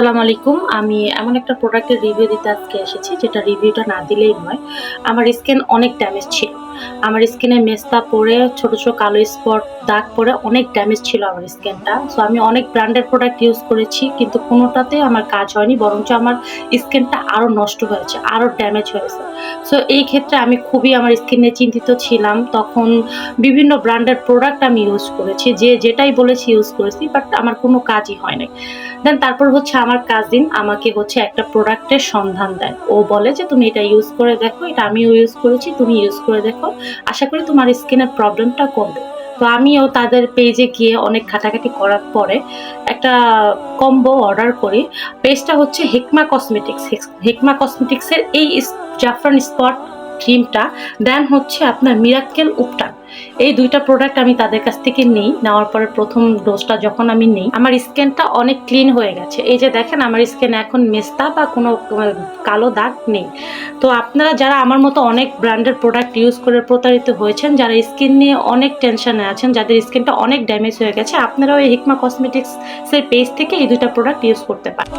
আসসালামু আলাইকুম। আমি এমন একটা প্রোডাক্টের রিভিউ দিতে আজকে এসেছি, যেটা রিভিউটা না দিলেই নয়। আমার স্কিন অনেক ড্যামেজ ছিল। আমার স্কিনে মেস্তা পরে, ছোট ছোট কালো স্পট, দাগ পরে অনেক ড্যামেজ ছিল আমার স্কিনটা। সো আমি অনেক ব্র্যান্ডের প্রোডাক্ট ইউজ করেছি, কিন্তু কোনোটাতে আমার কাজ হয়নি, বরঞ্চ আমার স্কিনটা আরও নষ্ট হয়েছে আরও ড্যামেজ হয়েছে। সো এই ক্ষেত্রে আমি খুবই আমার স্কিনে চিন্তিত ছিলাম। তখন বিভিন্ন ব্র্যান্ডের প্রোডাক্ট আমি ইউজ করেছি, যে যেটাই বলেছি ইউজ করেছি বাট আমার কোনো কাজই হয় নাই দেন তারপর হচ্ছে আমার কাজিন আমাকে হচ্ছে একটা প্রোডাক্টের সন্ধান দেয়। ও বলে যে, তুমি এটা ইউজ করে দেখো, এটা আমিও ইউজ করেছি, তুমি ইউজ করে দেখো। আশা করি তোমার স্কিনের প্রবলেমটা কমবে। তো আমিও তাদের পেজে গিয়ে অনেক ঘাটাঘাটি করার পরে একটা কম্বো অর্ডার করি। পেজটা হচ্ছে হেকমা কসমেটিক্স হেকমা কসমেটিক্সের এই জাফরান স্পট ক্রিমটা, দেন হচ্ছে আপনার মিরাক্কেল উপটান এই দুইটা প্রোডাক্ট আমি তাদের কাছ থেকে নিই, নেওয়ার পরে প্রথম ডোজটা যখন আমি নিই, আমার স্কিনটা অনেক ক্লিন হয়ে গেছে। এই যে দেখেন, আমার স্কিনে এখন মেস্তা বা কোনো কালো দাগ নেই। তো আপনারা যারা আমার মতো অনেক ব্র্যান্ডের প্রোডাক্ট ইউজ করে প্রতারিত হয়েছেন, যারা স্কিন নিয়ে অনেক টেনশনে আছেন, যাদের স্কিনটা অনেক ড্যামেজ হয়ে গেছে, আপনারাও এই হিকমা কসমেটিক্সের পেজ থেকে এই দুইটা প্রোডাক্ট ইউজ করতে পারেন।